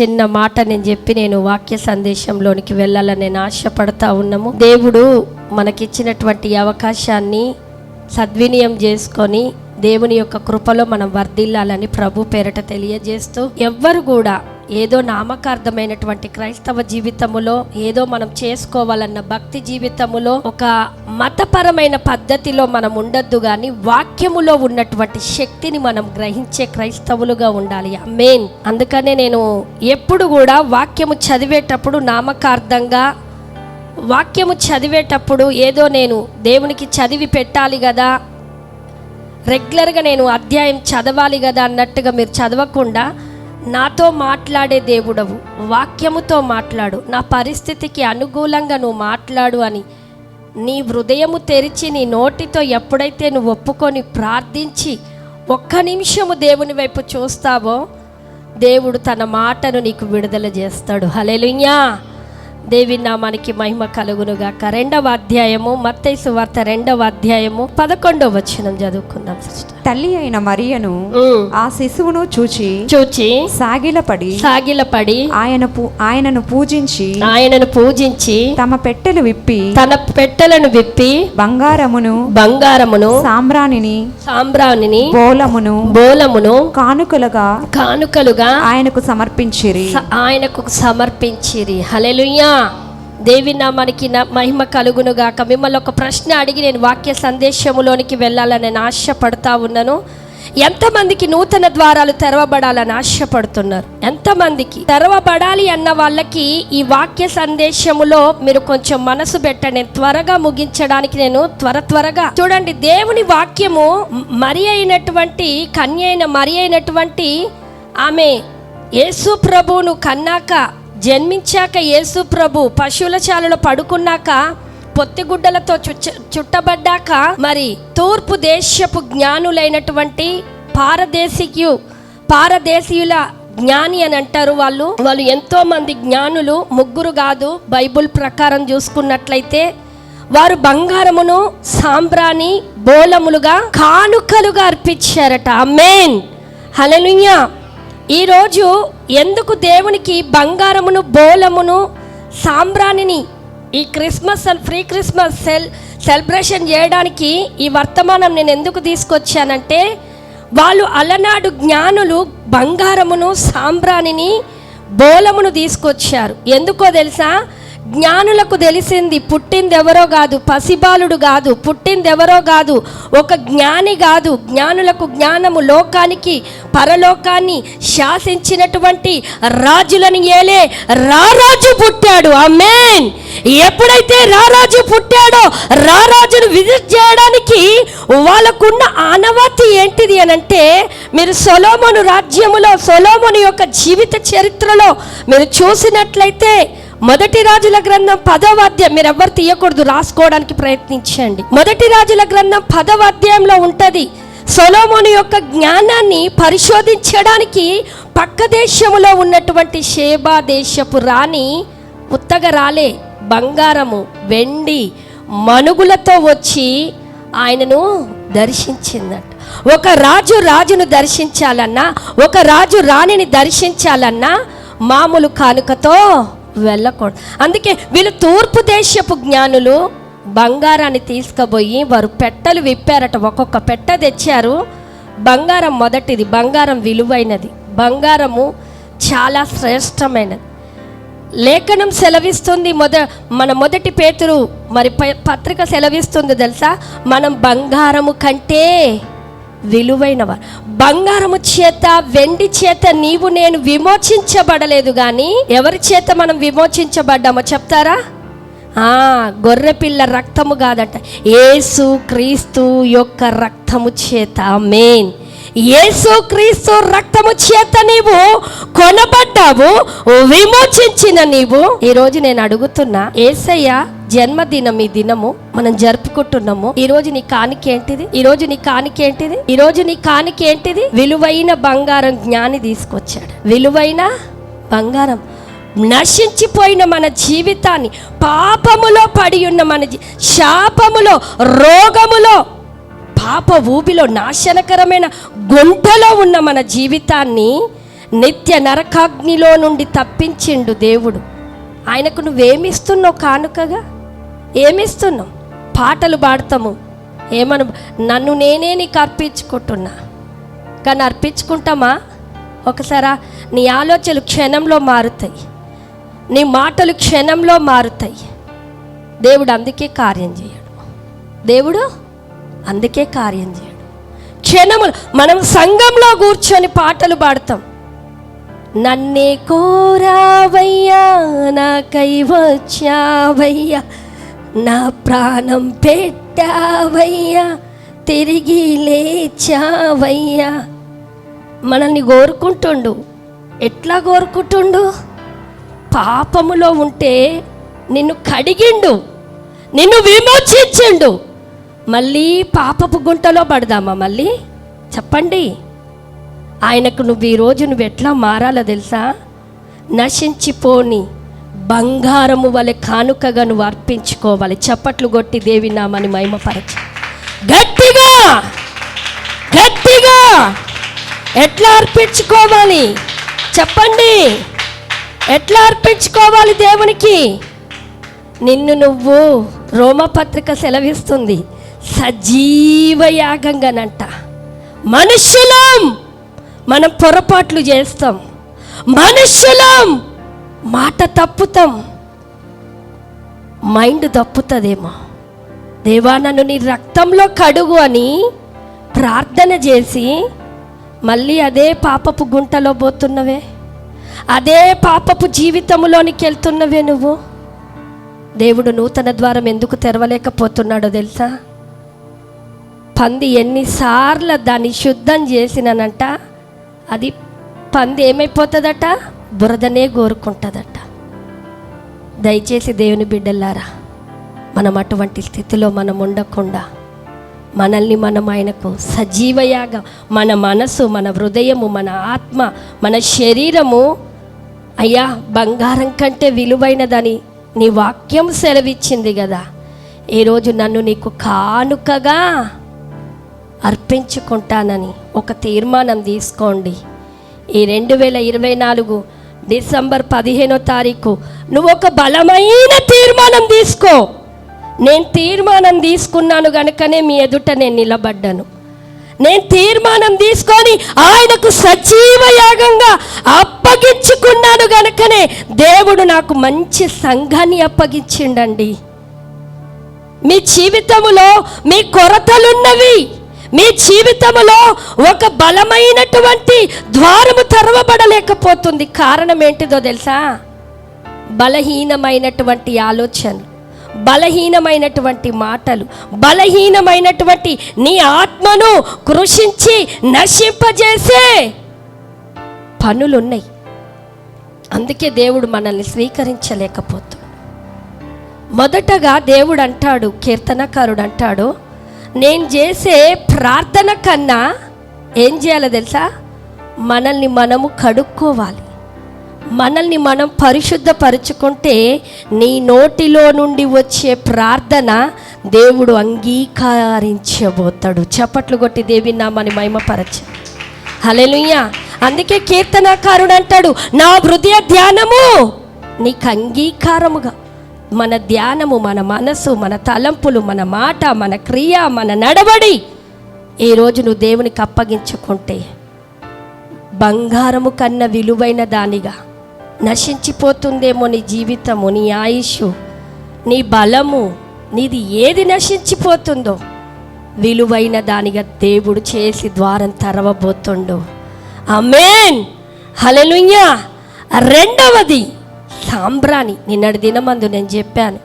చిన్న మాట నేను చెప్పి నేను వాక్య సందేశంలోనికి వెళ్ళాలని నేను ఆశపడతా ఉన్నాము. దేవుడు మనకిచ్చినటువంటి అవకాశాన్ని సద్వినియం చేసుకొని దేవుని యొక్క కృపలో మనం వర్ధిల్లాలని ప్రభు పేరట తెలియజేస్తూ ఎవ్వరు కూడా ఏదో నామకార్థమైనటువంటి క్రైస్తవ జీవితములో ఏదో మనం చేసుకోవాలన్న భక్తి జీవితములో ఒక మతపరమైన పద్ధతిలో మనం ఉండొద్దు కానీ వాక్యములో ఉన్నటువంటి శక్తిని మనం గ్రహించే క్రైస్తవులుగా ఉండాలి. మెయిన్ అందుకనే నేను ఎప్పుడు కూడా వాక్యము చదివేటప్పుడు నామకార్థంగా వాక్యము చదివేటప్పుడు ఏదో నేను దేవునికి చదివి పెట్టాలి కదా రెగ్యులర్గా నేను అధ్యాయం చదవాలి కదా అన్నట్టుగా మీరు చదవకుండా నాతో మాట్లాడే దేవుడవు వాక్యముతో మాట్లాడు. నా పరిస్థితికి అనుకూలంగా నువ్వు మాట్లాడు అని. నీ హృదయము తెరిచి నీ నోటితో ఎప్పుడైతే నువ్వు ఒప్పుకొని ప్రార్థించి ఒక్క నిమిషము దేవుని వైపు చూస్తావో దేవుడు తన మాటను నీకు విడుదల చేస్తాడు. హలెలుయ్యా దేవి నామానికి మహిమ కలుగునుగాక. రెండవ అధ్యాయము మత్తైసు వార్త రెండవ అధ్యాయము పదకొండవ వచనం చదువుకుందాం తల్లి అయిన మరియను ఆ శిశువును చూచి చూచి సాగిలపడి సాగిలపడి ఆయన ఆయనను పూజించి ఆయనను పూజించి తమ పెట్టెలు విప్పి తన పెట్టెలను విప్పి బంగారమును బంగారమును సాంబ్రాణిని సాంబ్రాణిని బోలమును బోలమును కానుకలుగా కానుకలుగా ఆయనకు సమర్పించిరి. ఆయనకు సమర్పించిరి. హలెలుయ్యా దేవి నామానికి నా మహిమ కలుగునుగాక. మిమ్మల్ని ఒక ప్రశ్న అడిగి నేను వాక్య సందేశములోనికి వెళ్ళాలని నేను ఆశపడతా ఉన్నాను. ఎంతమందికి నూతన ద్వారాలు తెరవబడాలని ఆశపడుతున్నారు? ఎంతమందికి? తెరవబడాలి అన్న వాళ్ళకి ఈ వాక్య సందేశములో మీరు కొంచెం మనసు పెట్టండి. నేను త్వరగా ముగించడానికి నేను త్వర త్వరగా. చూడండి దేవుని వాక్యము మరి అయినటువంటి కన్య అయిన మరి అయినటువంటి ఆమె యేసు ప్రభువును కన్నాక జన్మించాక యేసు ప్రభు పశువుల చాలలో పడుకున్నాక పొత్తిగుడ్డలతో చుట్టబడ్డాక మరి తూర్పు దేశపు జ్ఞానులైనటువంటి పారదేశీయు పారదేశీయుల జ్ఞాని అని అంటారు వాళ్ళు. వాళ్ళు ఎంతో మంది జ్ఞానులు ముగ్గురు కాదు బైబుల్ ప్రకారం చూసుకున్నట్లయితే వారు బంగారమును సాంబ్రాణి బోలములుగా కానుకలుగా అర్పించారట. మెయిన్ హలలుయ్యా ఈరోజు ఎందుకు దేవునికి బంగారమును బోలమును సాంబ్రాణిని ఈ క్రిస్మస్ అండ్ ఫ్రీ క్రిస్మస్ సెల్ సెలబ్రేషన్ చేయడానికి ఈ వర్తమానం నేను ఎందుకు తీసుకొచ్చానంటే వాళ్ళు అలనాడు జ్ఞానులు బంగారమును సాంబ్రాణిని బోలమును తీసుకొచ్చారు. ఎందుకో తెలుసా? జ్ఞానులకు తెలిసింది పుట్టింది ఎవరో కాదు పసిబాలుడు కాదు పుట్టింది ఎవరో కాదు ఒక జ్ఞాని కాదు. జ్ఞానులకు జ్ఞానము లోకానికి పరలోకాన్ని శాసించినటువంటి రాజులను ఏలే రారాజు పుట్టాడు. అమ్మేన్ ఎప్పుడైతే రారాజు పుట్టాడో రారాజును విజిట్ చేయడానికి వాళ్ళకున్న ఆనవాతి ఏంటిది అని అంటే మీరు సొలోమోను రాజ్యములో సొలోమోను యొక్క జీవిత చరిత్రలో మీరు చూసినట్లయితే మొదటి రాజుల గ్రంథం పదవ అధ్యాయం మీరు ఎవరు తీయకూడదు రాసుకోవడానికి ప్రయత్నించండి. మొదటి రాజుల గ్రంథం పదవ అధ్యాయంలో ఉంటుంది సొలోమోను యొక్క జ్ఞానాన్ని పరిశోధించడానికి పక్క దేశములో ఉన్నటువంటి షేబా దేశపు రాణి ఉత్తగ రాలే బంగారము వెండి మనుగులతో వచ్చి ఆయనను దర్శించిందట. ఒక రాజు రాజును దర్శించాలన్నా ఒక రాజు రాణిని దర్శించాలన్నా మామూలు కానుకతో వెళ్ళకూడదు. అందుకే వీళ్ళు తూర్పు దేశపు జ్ఞానులు బంగారాన్ని తీసుకుపోయి వారు పెట్టలు విప్పారట. ఒక్కొక్క పెట్ట తెచ్చారు. బంగారం మొదటిది బంగారం విలువైనది. బంగారము చాలా శ్రేష్టమైనది. లేఖనం సెలవిస్తుంది మొద మన మొదటి పేతురు మరి ప- పత్రిక సెలవిస్తుంది తెలుసా? మనం బంగారము కంటే విలువైనవారు బంగారము చేత వెండి చేత నీవు నేను విమోచించబడలేదు కానీ ఎవరి చేత మనం విమోచించబడ్డామో చెప్తారా? ఆ గొర్రెపిల్ల రక్తము కాదట. యేసు క్రీస్తు యొక్క రక్తము చేత. మెయిన్ యేసు క్రీస్తు రక్తము చేత నీవు కొనబడ్డావు విమోచించిన నీవు. ఈరోజు నేను అడుగుతున్నా ఏసయ్య జన్మదినం ఈ దినము మనం జరుపుకుంటున్నాము. ఈ రోజు నీ కానికి ఏంటిది? ఈ రోజు నీ కానికి ఏంటిది? ఈ రోజు నీ కానికి ఏంటిది? విలువైన బంగారం జ్ఞాని తీసుకొచ్చాడు. విలువైన బంగారం నశించిపోయిన మన జీవితాన్ని పాపములో పడి ఉన్న మన శాపములో రోగములో పాప ఊబిలో నాశనకరమైన గుంటలో ఉన్న మన జీవితాన్ని నిత్య నరకాగ్నిలో నుండి తప్పించిండు దేవుడు. ఆయనకు నువ్వేమిస్తున్నావు కానుకగా? ఏమిస్తున్నావు? పాటలు పాడతాము. ఏమను? నన్ను నేనే నీకు అర్పించుకుంటున్నా. కానీ అర్పించుకుంటామా? ఒకసారా నీ ఆలోచనలు క్షణంలో మారుతాయి. నీ మాటలు క్షణంలో మారుతాయి. దేవుడు అందుకే కార్యం చేయడు. దేవుడు అందుకే కార్యం చేయడు. క్షణములు మనం సంఘంలో కూర్చొని పాటలు పాడతాం. నన్నే కోరావయ్యా నాకై వచ్చావయ్యా నా ప్రాణం పెట్టావయ్యా తిరిగి లేచావయ్యా. మనల్ని కోరుకుంటుండు. ఎట్లా కోరుకుంటుండు? పాపములో ఉంటే నిన్ను కడిగిండు నిన్ను విమోచించిండు. మళ్ళీ పాపపు గుంటలో పడదామా మళ్ళీ? చెప్పండి. ఆయనకు నువ్వు ఈరోజు నువ్వు ఎట్లా మారాలో తెలుసా? నశించిపోని బంగారము వలె కానుకగా నువ్వు అర్పించుకోవాలి. చప్పట్లు కొట్టి దేవి నామని మహిమపరచు. గట్టిగా! గట్టిగా! ఎట్లా అర్పించుకోవాలి? చెప్పండి. ఎట్లా అర్పించుకోవాలి దేవునికి? నిన్ను నువ్వు రోమపత్రిక సెలవిస్తుంది. సజీవ యాగంగానంట మనుషులం మనం పొరపాట్లు చేస్తాం. మనుషులం మాట తప్పుతాం. మైండ్ తప్పుతుందేమో. దేవా నన్ను నీ రక్తంలో కడుగు అని ప్రార్థన చేసి మళ్ళీ అదే పాపపు గుంటలో పోతున్నవే. అదే పాపపు జీవితంలోనికి వెళ్తున్నవే నువ్వు. దేవుడు నూతన ద్వారం ఎందుకు తెరవలేకపోతున్నాడో తెలుసా? పంది ఎన్నిసార్లు దాన్ని శుద్ధం చేసినానంట అది పంది ఏమైపోతుందట? బురదనే కోరుకుంటుందట దయచేసి దేవుని బిడ్డలారా మనం అటువంటి స్థితిలో మనం ఉండకుండా మనల్ని మనం ఆయనకు సజీవయాగా మన మనసు మన హృదయము మన ఆత్మ మన శరీరము అయ్యా బంగారం కంటే విలువైనదని నీ వాక్యం సెలవిచ్చింది కదా. ఈరోజు నన్ను నీకు కానుకగా అర్పించుకుంటానని ఒక తీర్మానం తీసుకోండి. ఈ రెండు వేల ఇరవై నాలుగు డిసెంబర్ పదిహేనో తారీఖు నువ్వు ఒక బలమైన తీర్మానం తీసుకో. నేను తీర్మానం తీసుకున్నాను గనుకనే మీ ఎదుట నేను నిలబడ్డాను. నేను తీర్మానం తీసుకొని ఆయనకు సజీవ యాగంగా అప్పగించుకున్నాను గనుకనే దేవుడు నాకు మంచి సంఘాన్ని అప్పగించిండండి. మీ జీవితములో మీ కొరతలున్నవి. మీ జీవితంలో ఒక బలమైనటువంటి ద్వారము తెరవబడలేకపోతుంది. కారణం ఏంటిదో తెలుసా? బలహీనమైనటువంటి ఆలోచనలు బలహీనమైనటువంటి మాటలు బలహీనమైనటువంటి నీ ఆత్మను కృషించి నశింపజేసే పనులున్నాయి. అందుకే దేవుడు మనల్ని స్వీకరించలేకపోతున్నాడు. మొదటగా దేవుడు అంటాడు కీర్తనకారుడు అంటాడు నేను చేసే ప్రార్థన కన్నా ఏం చేయాలో తెలుసా? మనల్ని మనము కడుక్కోవాలి. మనల్ని మనం పరిశుద్ధపరుచుకుంటే నీ నోటిలో నుండి వచ్చే ప్రార్థన దేవుడు అంగీకరించబోతాడు. చప్పట్లు కొట్టి దేవి నామని మహిమపరచ. హల్లెలూయా. అందుకే కీర్తనకారుడు అంటాడు నా హృదయ ధ్యానము నీకు అంగీకారముగా మన ధ్యానము మన మనసు మన తలంపులు మన మాట మన క్రియ మన నడవడి ఈరోజు నువ్వు దేవునికి అప్పగించుకుంటే బంగారము కన్నా విలువైన దానిగా నశించిపోతుందేమో నీ జీవితము నీ ఆయుష్ నీ బలము నీది ఏది నశించిపోతుందో విలువైన దానిగా దేవుడు చేసి ద్వారం తెరవబోతుండు. అమేన్ హలెలుయ్యా రెండవది సాంబ్రాణి. నిన్నటి దినమందు నేను చెప్పాను.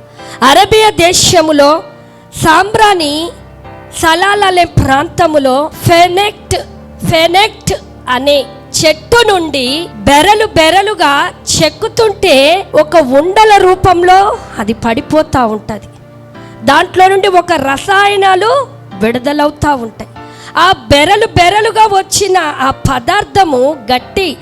అరేబియా దేశములో సాంబ్రాణి సలాల్ అనే ప్రాంతములో ఫెనెక్ట్ ఫెనెక్ట్ అనే చెట్టు నుండి బెరలు బెరలుగా చెక్కుతుంటే ఒక ఉండల రూపంలో అది పడిపోతూ ఉంటుంది. దాంట్లో నుండి ఒక రసాయనాలు విడుదలవుతూ ఉంటాయి. ఆ బెరలు బెరలుగా వచ్చిన ఆ పదార్థము గట్టి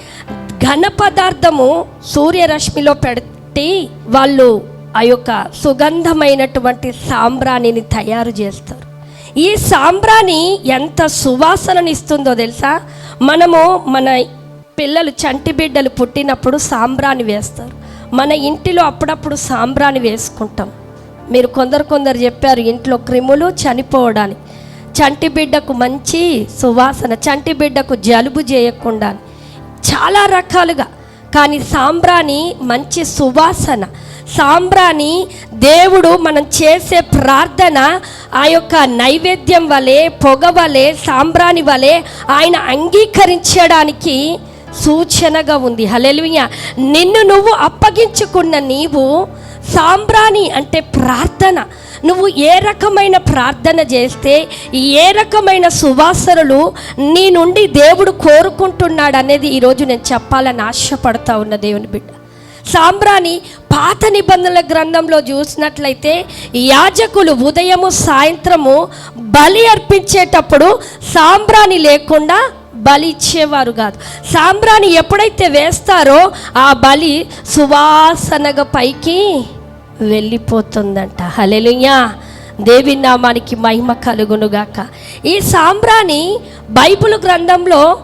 ఘన పదార్థము సూర్యరశ్మిలో పెట్టి వాళ్ళు ఆ యొక్క సుగంధమైనటువంటి సాంబ్రాణిని తయారు చేస్తారు. ఈ సాంబ్రాణి ఎంత సువాసనని ఇస్తుందో తెలుసా? మనము మన పిల్లలు చంటి బిడ్డలు పుట్టినప్పుడు సాంబ్రాణి వేస్తారు. మన ఇంటిలో అప్పుడప్పుడు సాంబ్రాణి వేసుకుంటాం. మీరు కొందరు కొందరు చెప్పారు ఇంట్లో క్రిములు చనిపోవడానికి చంటి బిడ్డకు మంచి సువాసన చంటి బిడ్డకు జలుబు చేయకుండా చాలా రకాలుగా. కానీ సాంబ్రాణి మంచి సువాసన. సాంబ్రాణి దేవుడు మనం చేసే ప్రార్థన ఆ యొక్క నైవేద్యం వలె పొగ వలె సాంబ్రాణి వలె ఆయన అంగీకరించడానికి సూచనగా ఉంది. హలెలుయ నిన్ను నువ్వు అప్పగించుకున్న నీవు సాంబ్రాణి అంటే ప్రార్థన. నువ్వు ఏ రకమైన ప్రార్థన చేస్తే ఏ రకమైన సువాసనలు నీ నుండి దేవుడు కోరుకుంటున్నాడు అనేది ఈరోజు నేను చెప్పాలని ఆశపడతా ఉన్న దేవుని బిడ్డ. సాంబ్రాణి పాత నిబంధనల గ్రంథంలో చూసినట్లయితే యాజకులు ఉదయము సాయంత్రము బలి అర్పించేటప్పుడు సాంబ్రాణి లేకుండా బలి ఇచ్చేవారు కాదు. సాంబ్రాణి ఎప్పుడైతే వేస్తారో ఆ బలి సువాసనగా పైకి వెళ్ళిపోతుందంట. హలెలుయా దేవి నామానికి మహిమ కలుగునుగాక. ఈ సాంబ్రాణి బైబిల్ గ్రంథంలో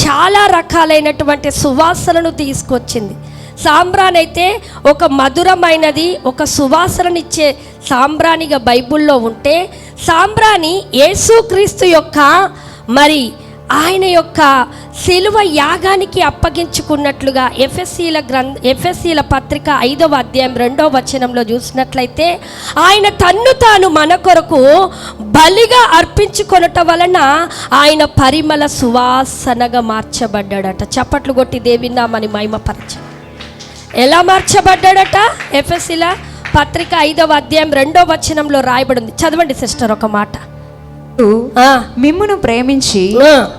చాలా రకాలైనటువంటి సువాసనను తీసుకొచ్చింది. సాంబ్రాన్ అయితే ఒక మధురమైనది ఒక సువాసననిచ్చే సాంబ్రాణిగా బైబిల్లో ఉంటే సాంబ్రాణి యేసుక్రీస్తు యొక్క మరి ఆయన యొక్క శిలువ యాగానికి అప్పగించుకున్నట్లుగా ఎఫ్ఎస్సీల గ్రంథ ఎఫ్ఎస్సీల పత్రిక ఐదవ అధ్యాయం రెండవ వచనంలో చూసినట్లయితే ఆయన తన్ను తాను మన కొరకు బలిగా అర్పించుకొనట వలన ఆయన పరిమళ సువాసనగా మార్చబడ్డాడట. చప్పట్లు కొట్టి దేవిన్నామని మహిమపరచ. ఎలా మార్చబడ్డాడట? ఎఫ్ఎస్సీల పత్రిక ఐదవ అధ్యాయం రెండవ వచనంలో రాయబడింది. చదవండి సిస్టర్ ఒక మాట. మిమ్మును ప్రేమించి.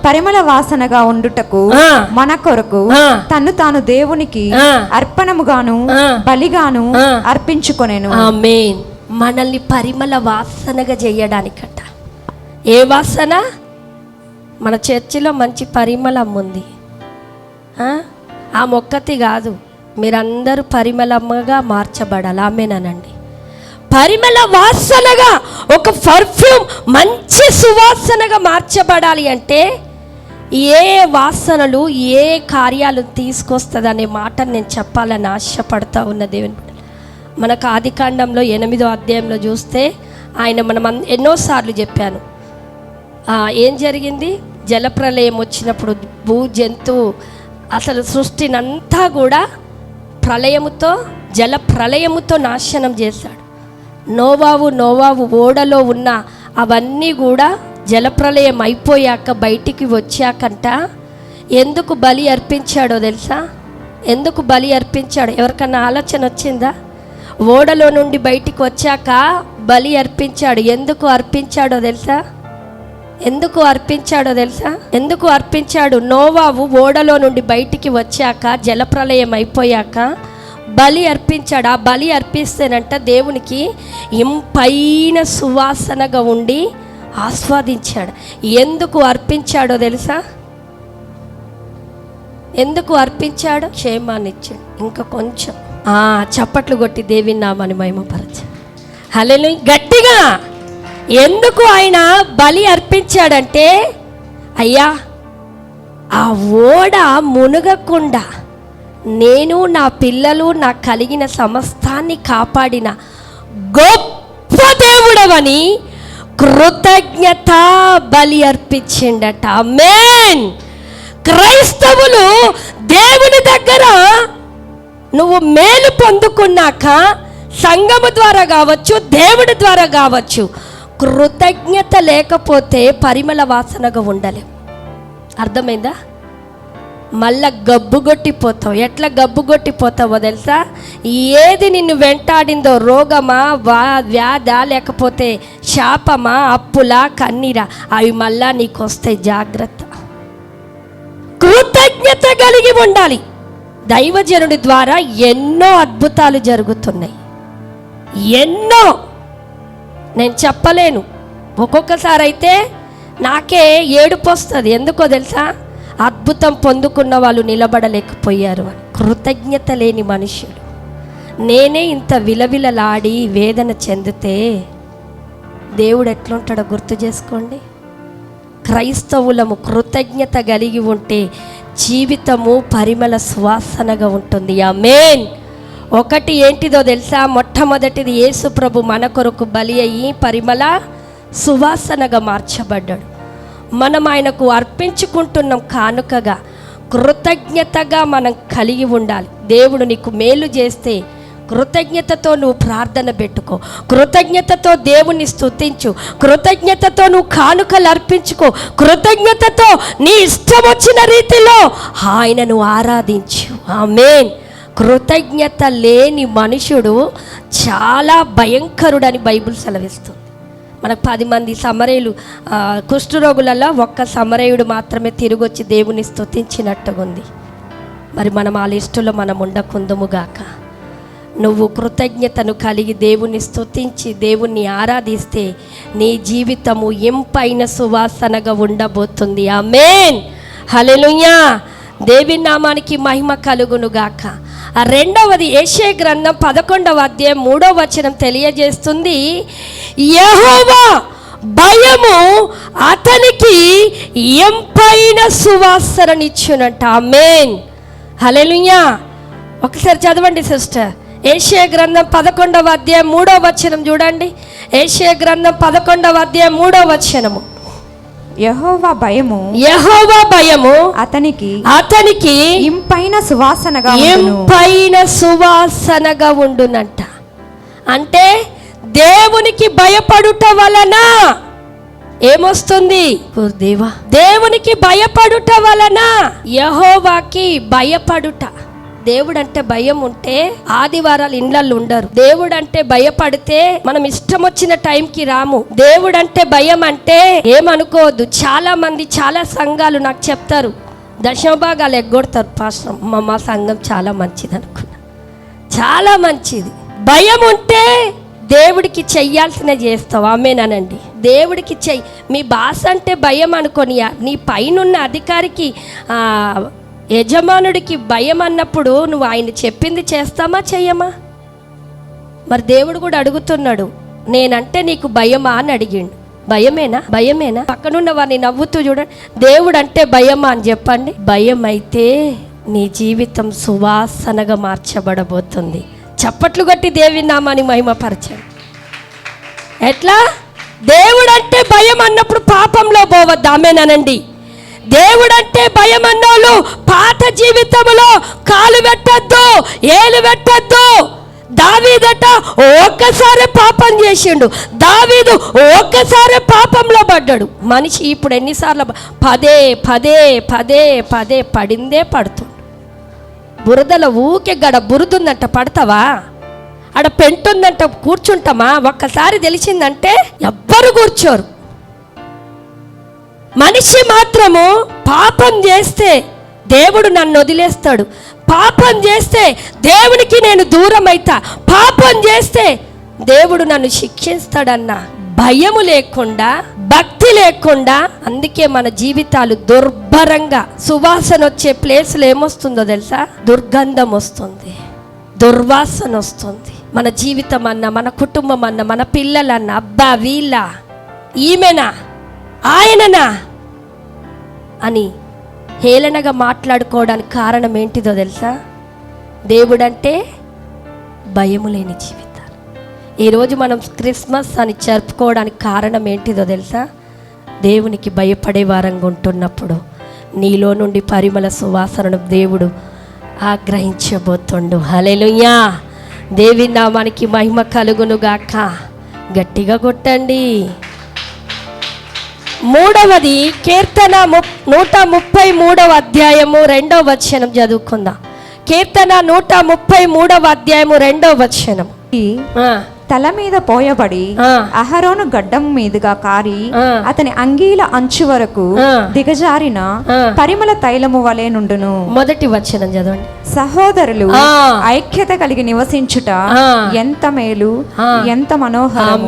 పరిమళ వాసనగా ఉండుటకు. మన కొరకు ఆ. తన్ను తాను దేవునికి. అర్పణముగాను. బలిగాను ఆ. అర్పించుకొనెను ఆమేన్ మనల్ని పరిమళ వాసనగా చేయడానికట ఏ వాసన మన చర్చిలో మంచి పరిమళం ఉంది ఆ? ఆ మొక్కతి కాదు మీరందరూ పరిమళమ్మగా మార్చబడాలి ఆమెనండి పరిమళ వాసనగా ఒక పర్ఫ్యూమ్ మంచి సువాసనగా మార్చబడాలి అంటే ఏ వాసనలు ఏ కార్యాలు తీసుకొస్తుంది అనే మాట నేను చెప్పాలని ఆశపడతా ఉన్న దేవుని మనకు ఆది కాండంలో ఎనిమిదో అధ్యాయంలో చూస్తే ఆయన మనం ఎన్నోసార్లు చెప్పాను. ఏం జరిగింది? జలప్రలయం వచ్చినప్పుడు భూ జంతువు అసలు సృష్టినంతా కూడా ప్రళయముతో జల ప్రళయముతో నాశనం చేశాడు. నోవావు నోవావు ఓడలో ఉన్న అవన్నీ కూడా జలప్రలయం అయిపోయాక బయటికి వచ్చాకంట. ఎందుకు బలి అర్పించాడో తెలుసా? ఎందుకు బలి అర్పించాడు? ఎవరికన్నా ఆలోచన వచ్చిందా? ఓడలో నుండి బయటికి వచ్చాక బలి అర్పించాడు. ఎందుకు అర్పించాడో తెలుసా? ఎందుకు అర్పించాడో తెలుసా? ఎందుకు అర్పించాడు? నోవావు ఓడలో నుండి బయటికి వచ్చాక జలప్రలయం అయిపోయాక బలి అర్పించాడు? ఆ బలి అర్పిస్తేనంట దేవునికి ఇంపైన సువాసనగా ఉండి ఆస్వాదించాడు. ఎందుకు అర్పించాడో తెలుసా? ఎందుకు అర్పించాడు? క్షేమాన్ని ఇచ్చాడు ఇంకా కొంచెం. ఆ చప్పట్లు కొట్టి దేవి నామని మహిమపరచు. హలో గట్టిగా. ఎందుకు ఆయన బలి అర్పించాడంటే అయ్యా ఆ ఓడ మునగకుండా నేను నా పిల్లలు నాకు కలిగిన సమస్తాన్ని కాపాడిన గొప్ప దేవుడవని కృతజ్ఞత బలి అర్పించిండట. మేన్ క్రైస్తవులు దేవుని దగ్గర నువ్వు మేలు పొందుకున్నాక సంఘము ద్వారా కావచ్చు దేవుడి ద్వారా కావచ్చు కృతజ్ఞత లేకపోతే పరిమళ వాసనగా ఉండలేం. అర్థమైందా? మళ్ళా గబ్బు కొట్టిపోతావు. ఎట్లా గబ్బు కొట్టిపోతావో తెలుసా? ఏది నిన్ను వెంటాడిందో రోగమా వా వ్యాధ లేకపోతే శాపమా అప్పులా కన్నీరా అవి మళ్ళా నీకు వస్తాయి జాగ్రత్త. కృతజ్ఞత కలిగి ఉండాలి. దైవజనుడి ద్వారా ఎన్నో అద్భుతాలు జరుగుతున్నాయి. ఎన్నో. నేను చెప్పలేను. ఒక్కొక్కసారి అయితే నాకే ఏడుపు వస్తుంది. ఎందుకో తెలుసా? అద్భుతం పొందుకున్న వాళ్ళు నిలబడలేకపోయారు. అని కృతజ్ఞత లేని మనుషులు. నేనే ఇంత విలవిలలాడి వేదన చెందితే దేవుడు ఎట్లుంటాడో గుర్తు చేసుకోండి. క్రైస్తవులము కృతజ్ఞత కలిగి ఉంటే జీవితము పరిమళ సువాసనగా ఉంటుంది. ఆమేన్. ఒకటి ఏంటిదో తెలుసా? మొట్టమొదటిది యేసు ప్రభు మన కొరకు బలి అయ్యి పరిమళ సువాసనగా మార్చబడ్డాడు. మనం ఆయనకు అర్పించుకుంటున్నాం కానుకగా కృతజ్ఞతగా మనం కలిగి ఉండాలి. దేవుడు నీకు మేలు చేస్తే కృతజ్ఞతతో నువ్వు ప్రార్థన పెట్టుకో. కృతజ్ఞతతో దేవుని స్తుతించు. కృతజ్ఞతతో నువ్వు కానుకలు అర్పించుకో. కృతజ్ఞతతో నీ ఇష్టం వచ్చిన రీతిలో ఆయనను ఆరాధించు. ఆమెన్. కృతజ్ఞత లేని మనుషుడు చాలా భయంకరుడని బైబుల్ సెలవిస్తుంది. మనకు పది మంది సమరయులు కుష్ఠరోగులలో ఒక్క సమరయుడు మాత్రమే తిరిగి వచ్చి దేవుని స్తుతించినట్టుగా ఉంది మరి మనం ఆ లిస్టులో మనం ఉండకుందుముగాక నువ్వు కృతజ్ఞతను కలిగి దేవుని స్థుతించి దేవుణ్ణి ఆరాధిస్తే నీ జీవితము ఎంపైన సువాసనగా ఉండబోతుంది. ఆ మేన్ హల్లెలూయా. దేవి నామానికి మహిమ కలుగునుగాక. రెండవది ఏషే గ్రంథం పదకొండవ అధ్యాయం మూడవ వచనం తెలియజేస్తుంది యహోవా భయము అతనికి ఎంపైన సువాసననిచ్చునంట. ఆమేన్. హలెలుయ్యా ఒకసారి చదవండి సిస్టర్. ఏషియా గ్రంథం పదకొండవ అధ్యాయం మూడో వచనం చూడండి. ఏషియా గ్రంథం పదకొండవ అధ్యాయం మూడో వచనము. యహోవా భయము యెహోవా భయము అతనికి అతనికి ఇంపైన సువాసనగా. ఎంపైన సువాసనగా ఉండునంట. అంటే దేవునికి భయపడుట వలన ఏమొస్తుంది? ఓ దేవా. దేవునికి భయపడుట వలన యహోవాకి భయపడుట. దేవుడు అంటే భయం ఉంటే ఆదివారాలు ఇండ్లలో ఉండరు. దేవుడు అంటే భయపడితే మనం ఇష్టం వచ్చిన టైంకి రాము. దేవుడు అంటే భయం అంటే ఏమనుకోవద్దు. చాలా మంది చాలా సంఘాలు నాకు చెప్తారు. దశభాగాలు ఎగ్గొడతారు. పాస్టర్ మా మా సంఘం చాలా మంచిది అనుకున్నా. చాలా మంచిది. భయం ఉంటే దేవుడికి చెయ్యాల్సిన చేస్తావు. ఆమెనానండి. దేవుడికి చెయ్యి. మీ బాస అంటే భయం అనుకొని నీ పైనున్న అధికారికి యజమానుడికి భయం అన్నప్పుడు నువ్వు ఆయన చెప్పింది చేస్తామా చెయ్యమా మరి దేవుడు కూడా అడుగుతున్నాడు నేనంటే నీకు భయమా అని అడిగిండు. భయమేనా? భయమేనా? పక్కనున్న వారిని నవ్వుతూ చూడండి. దేవుడు అంటే భయమా అని చెప్పండి. భయం అయితే నీ జీవితం సువాసనగా మార్చబడబోతుంది. చప్పట్లు కొట్టి దేవి నామాని మహిమపరచండి. ఎట్లా? దేవుడంటే భయం అన్నప్పుడు పాపంలో పోవద్దు. ఆమెనండి దేవుడంటే భయం అన్నోళ్ళు పాత జీవితంలో కాలు పెట్టద్దు ఏలు పెట్టద్దు. దావీదట ఒక్కసారి పాపం చేసిండు. దావీదు ఒక్కసారి పాపంలో పడ్డాడు. మనిషి ఇప్పుడు ఎన్నిసార్లు పదే పదే పదే పదే పడిందే పడుతుంది. బురదలో ఊకే గడ బురదుందంట పడతావా? ఆడ పెంటుందంట కూర్చుంటామా? ఒక్కసారి తెలిసిందంటే ఎవ్వరు కూర్చోరు. మనిషి మాత్రము పాపం చేస్తే దేవుడు నన్ను వదిలేస్తాడు. పాపం చేస్తే దేవునికి నేను దూరం అవుతా పాపం చేస్తే దేవుడు నన్ను శిక్షిస్తాడన్న భయము లేకుండా భక్తి లేకుండా అందుకే మన జీవితాలు దుర్భరంగా సువాసన వచ్చే ప్లేస్లో ఏమొస్తుందో తెలుసా? దుర్గంధం వస్తుంది. దుర్వాసన వస్తుంది. మన జీవితం అన్న మన కుటుంబం అన్న మన పిల్లలన్న అబ్బా వీళ్ళ ఈమెనా? ఆయననా? అని హేళనగా మాట్లాడుకోవడానికి కారణం ఏంటిదో తెలుసా? దేవుడంటే భయము లేని జీవితాలు. ఈరోజు మనం క్రిస్మస్ అని జరుపుకోవడానికి కారణం ఏంటిదో తెలుసా? దేవునికి భయపడే వారంగా ఉంటున్నప్పుడు నీలో నుండి పరిమళ సువాసనను దేవుడు ఆగ్రహించబోతుండు. హలెలుయ్యా దేవి నామానికి మహిమ కలుగునుగాక. గట్టిగా కొట్టండి. మూడవది కీర్తన ము- నూట ముప్పై మూడవ అధ్యాయము రెండవ వచనం చదువుకుందాం కీర్తన నూట ముప్పై మూడవ అధ్యాయము రెండవ వచనం తల మీద పోయబడి. అహరోను గడ్డం మీదుగా కారి. అతని అంగీల అంచు వరకు. దిగజారిన. పరిమళ తైలము వలె నుండును మొదటి వచనం చదవండి సహోదరులు. ఐక్యత కలిగి నివసించుట. ఎంత మేలు. ఎంత మనోహరం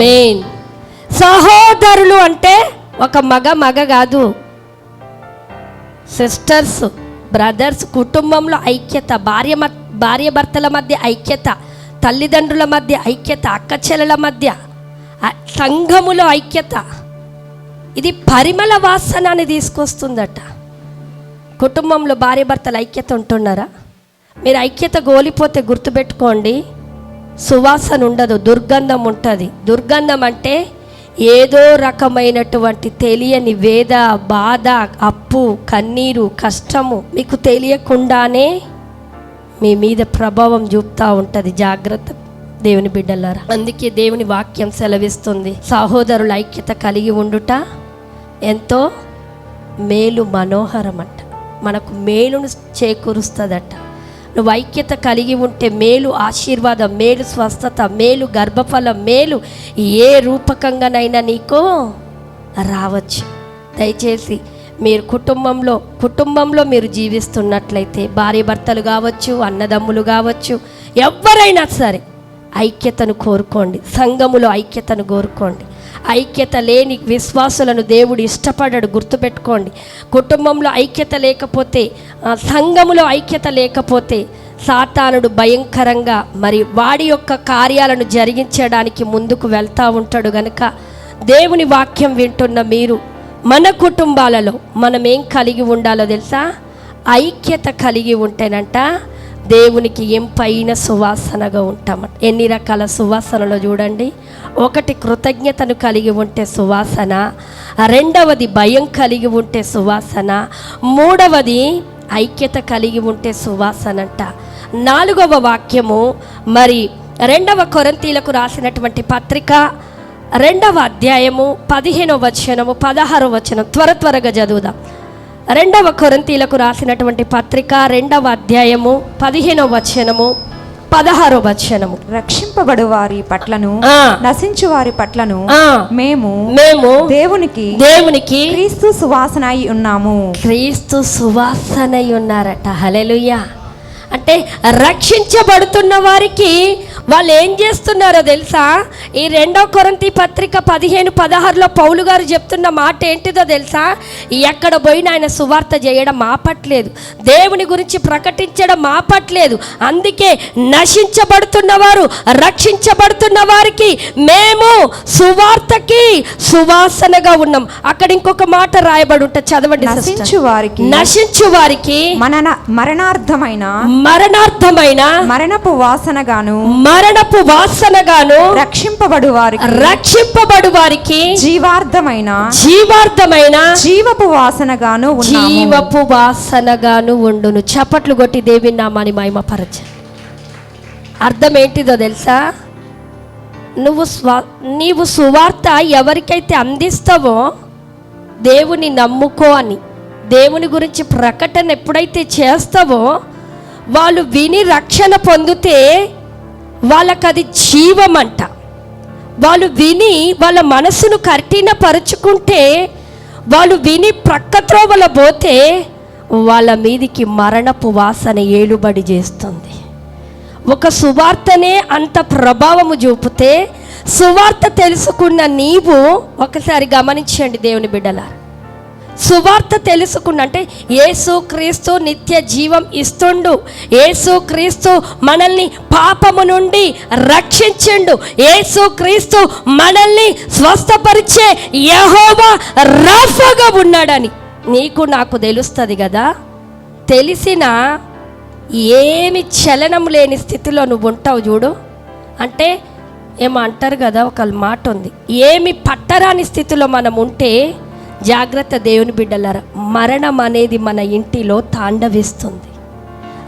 సహోదరులు అంటే ఒక మగ మగ కాదు. సిస్టర్స్ బ్రదర్స్ కుటుంబంలో ఐక్యత భార్య భార్య భర్తల మధ్య ఐక్యత తల్లిదండ్రుల మధ్య ఐక్యత అక్కచెల్లెల మధ్య సంఘములో ఐక్యత. ఇది పరిమళ వాసనాన్ని తీసుకొస్తుందట. కుటుంబంలో భార్య భర్తలు ఐక్యత ఉంటున్నారా? మీరు ఐక్యత గోలిపోతే గుర్తుపెట్టుకోండి. సువాసన ఉండదు దుర్గంధం ఉంటుంది. దుర్గంధం అంటే ఏదో రకమైనటువంటి తెలియని వేద బాధ అప్పు కన్నీరు కష్టము మీకు తెలియకుండానే మీ మీద ప్రభావం చూపుతూ ఉంటుంది. జాగ్రత్త దేవుని బిడ్డలారా. అందుకే దేవుని వాక్యం సెలవిస్తుంది. సహోదరుల ఐక్యత కలిగి ఉండుట ఎంతో మేలు మనోహరం అంట మనకు మేలును చేకూరుస్తుందట. నువ్వు ఐక్యత కలిగి ఉంటే మేలు ఆశీర్వాదం మేలు స్వస్థత మేలు గర్భఫలం మేలు ఏ రూపకంగానైనా నీకు రావచ్చు. దయచేసి మీరు కుటుంబంలో కుటుంబంలో మీరు జీవిస్తున్నట్లయితే భార్య భర్తలు కావచ్చు అన్నదమ్ములు కావచ్చు ఎవరైనా సరే ఐక్యతను కోరుకోండి. సంఘములో ఐక్యతను కోరుకోండి. ఐక్యత లేని విశ్వాసులను దేవుడు ఇష్టపడడు గుర్తుపెట్టుకోండి. కుటుంబంలో ఐక్యత లేకపోతే సంఘములో ఐక్యత లేకపోతే సాతానుడు భయంకరంగా మరి వాడి యొక్క కార్యాలను జరిగించడానికి ముందుకు వెళ్తూ ఉంటాడు గనుక దేవుని వాక్యం వింటున్న మీరు మన కుటుంబాలలో మనం ఏం కలిగి ఉండాలో తెలుసా? ఐక్యత కలిగి ఉంటేనంట దేవునికి ఎంపైన సువాసనగా ఉంటామట. ఎన్ని రకాల సువాసనలో చూడండి. ఒకటి కృతజ్ఞతను కలిగి ఉంటే సువాసన రెండవది భయం కలిగి ఉంటే సువాసన మూడవది ఐక్యత కలిగి ఉంటే సువాసన అంట నాలుగవ వాక్యము మరి రెండవ కొరంతీలకు రాసినటువంటి పత్రిక రెండవ అధ్యాయము పదిహేనవ వచనము పదహారవ వచనం త్వర త్వరగా చదువుదాం. రెండవ కొరంతీలకు రాసినటువంటి పత్రిక రెండవ అధ్యాయము పదిహేనవ వచనము పదహారవ వచనము. రక్షింపబడు వారి పట్లను. నశించు వారి పట్లను మేము మేము దేవునికి దేవునికి క్రీస్తు సువాసన అయి ఉన్నాము. క్రీస్తు సువాసనై ఉన్నారట. హలెలుయ్య అంటే రక్షించబడుతున్న వారికి వాళ్ళు ఏం చేస్తున్నారో తెలుసా? ఈ రెండో కొరంతి పత్రిక పదిహేను పదహారులో పౌలు గారు చెప్తున్న మాట ఏంటిదో తెలుసా? ఎక్కడ పోయినా ఆయన సువార్త చేయడం ఆపట్లేదు. దేవుని గురించి ప్రకటించడం ఆపట్లేదు. అందుకే నశించబడుతున్న వారు రక్షించబడుతున్న వారికి మేము సువార్తకి సువాసనగా ఉన్నాం. అక్కడ ఇంకొక మాట రాయబడి ఉంటుంది చదవండి. నశించు వారికి నశించు వారికి మనన మరణార్థమైన మరణార్థమైన మరణపు వాసనగాను మరణపు వాసనగాను రక్షింపబడు వారికి రక్షింపబడు వారికి జీవార్థమైన జీవార్థమైన జీవపు వాసనగాను జీవపు వాసనగాను ఉండును. చప్పట్లు కొట్టి దేవి నామాని మహిమపరచ. అర్థం ఏంటిదో తెలుసా? నువ్వు స్వ నీవు సువార్త ఎవరికైతే అందిస్తావో దేవుని నమ్ముకో అని. దేవుని గురించి ప్రకటన ఎప్పుడైతే చేస్తావో వాళ్ళు విని రక్షణ పొందితే వాళ్ళకి అది జీవమంట. వాళ్ళు విని వాళ్ళ మనసును కఠినపరుచుకుంటే వాళ్ళు విని ప్రక్కత్రోవల పోతే వాళ్ళ మీదికి మరణపు వాసన ఏలుబడి చేస్తుంది. ఒక సువార్తనే అంత ప్రభావము చూపితే సువార్త తెలుసుకున్న నీవు ఒకసారి గమనించండి దేవుని బిడ్డల సువార్త తెలుసుకున్న అంటే యేసు క్రీస్తు నిత్య జీవం ఇస్తుండు. యేసు క్రీస్తు మనల్ని పాపము నుండి రక్షించండు. యేసు క్రీస్తు మనల్ని స్వస్థపరిచే యహోవా రఫగా ఉన్నాడని. నీకు నాకు తెలుస్తుంది కదా తెలిసిన ఏమి చలనం లేని స్థితిలో నువ్వు ఉంటావు చూడు. అంటే ఏమో అంటారు కదా ఒక మాట ఉంది ఏమి పట్టరాని స్థితిలో మనం ఉంటే జాగ్రత్త దేవుని బిడ్డలారా మరణం అనేది మన ఇంటిలో తాండవిస్తుంది.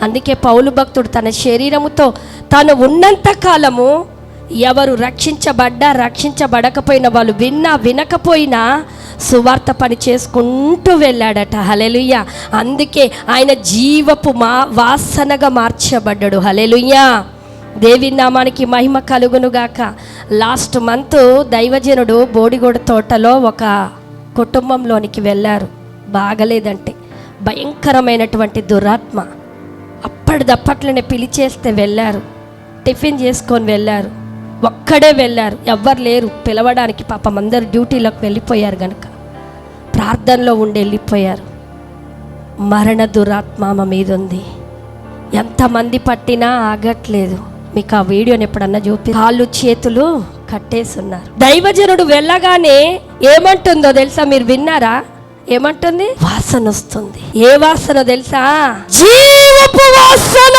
అందుకే పౌలు భక్తుడు తన శరీరముతో తాను ఉన్నంత కాలము ఎవరు రక్షించబడ్డా రక్షించబడకపోయినా వాళ్ళు విన్నా వినకపోయినా సువార్త పని చేసుకుంటూ వెళ్ళాడట. హలెలుయ్య అందుకే ఆయన జీవపు మా వాసనగా మార్చబడ్డాడు. హలెలుయ్య దేవి నామానికి మహిమ కలుగునుగాక. లాస్ట్ మంత్ దైవజనుడు బోడిగోడ తోటలో ఒక కుటుంబంలోనికి వెళ్ళారు. బాగలేదంటే భయంకరమైనటువంటి దురాత్మ. అప్పటిదప్పట్లోనే పిలిచేస్తే వెళ్ళారు. టిఫిన్ చేసుకొని వెళ్ళారు. ఒక్కడే వెళ్ళారు. ఎవ్వరు లేరు. పిలవడానికి పాపం అందరు డ్యూటీలోకి వెళ్ళిపోయారు కనుక ప్రార్థనలో ఉండి వెళ్ళిపోయారు. మరణ దురాత్మ మీద ఉంది ఎంతమంది పట్టినా ఆగట్లేదు. మీకు ఆ వీడియోని ఎప్పుడన్నా చూపి కాళ్ళు చేతులు కట్టేసున్నారు దైవజనుడు వెళ్ళగానే ఏమంటుందో తెలుసా? మీరు విన్నారా? ఏమంటుంది? వాసన వస్తుంది. ఏ వాసన తెలుసా? జీవపు వాసన!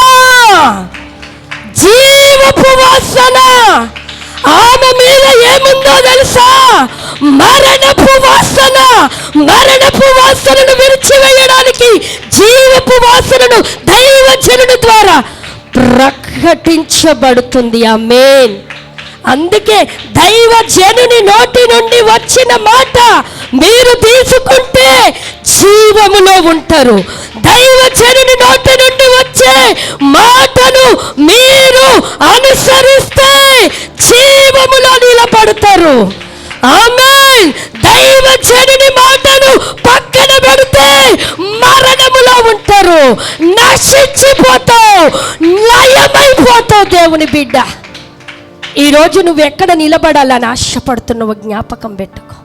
జీవపు వాసన! ఆమె మీద ఏముందో తెలుసా? మరణపు వాసన! మరణపు వాసనను విరిచివేయడానికి జీవపు వాసనను దైవజనుడు ద్వారా ప్రకటించబడుతుంది. ఆ మెయిన్ అందుకే దైవ జనుని నోటి నుండి వచ్చిన మాట మీరు తీసుకుంటే జీవములో ఉంటారు. దైవ జనుని నోటి నుండి వచ్చే మాటను మీరు అనుసరిస్తే జీవములో నిలబడతారు. ఆమేన్. దైవ జనుని మాటను పక్కన పెడితే మరణములో ఉంటారు. నశించిపోతావు. లయమైపోతావు దేవుని బిడ్డ. ఈ రోజు నువ్వు ఎక్కడ నిలబడాలని ఆశపడుతున్నావు జ్ఞాపకం పెట్టుకో.